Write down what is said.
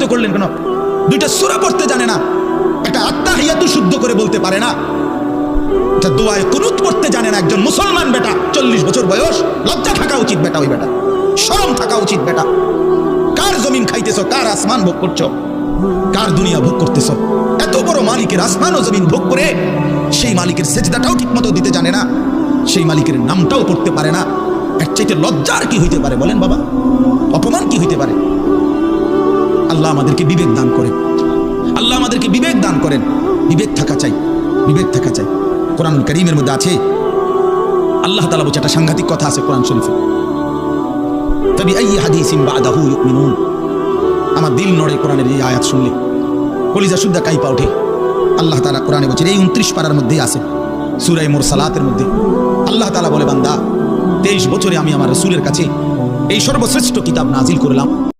আলোকিত করলেন কেন? দুইটা সুরা পড়তে জানে না। একটা আত্মা হিয়াতু শুদ্ধ করে বলতে পারে না। এটা দোয়ায় কুনুত পড়তে জানে না একজন মুসলমান বেটা, চল্লিশ বছর বয়স, লজ্জা থাকা উচিত বেটা ওই বেটা। থাকা উচিত বেটা। কার জমিন খাইতেছো? কার আসমান ভোগ করছ? কার দুনিয়া ভোগ করতেছো? এত বড় মালিকের আসমান ও জমিন ভোগ করে সেই মালিকের সেজদাটাও ঠিক মতো দিতে জানে না। সেই মালিকের নামটাও পড়তে পারে না। এর চাইতে লজ্জার কি হইতে পারে বলেন বাবা? অপমান কি হইতে পারে? আল্লাহ আমাদেরকে বিবেক দান করেন। আল্লাহ আমাদেরকে বিবেক দান করেন। বিবেক থাকা চাই, বিবেক থাকা চাই। কোরআন করিমের মধ্যে আছে, আল্লাহ তালা বলছে একটা সাংঘাতিক কথা আছে কোরআন শরীফে। তবে এই হাদিসিম বাদাহু ইউমিনুন। আমার দিল নড়ে কোরআনের এই আয়াত শুনলে। কলিজা শুদ্ধা কাইপা ওঠে। আল্লাহ তালা কোরআনে বলছেন, এই উনত্রিশ পাড়ার মধ্যেই আছে সুরাই মোর সালাতের মধ্যে। আল্লাহ তালা বলে, বান্দা, তেইশ বছরে আমি আমার রসুলের কাছে এই সর্বশ্রেষ্ঠ কিতাব নাজিল করলাম।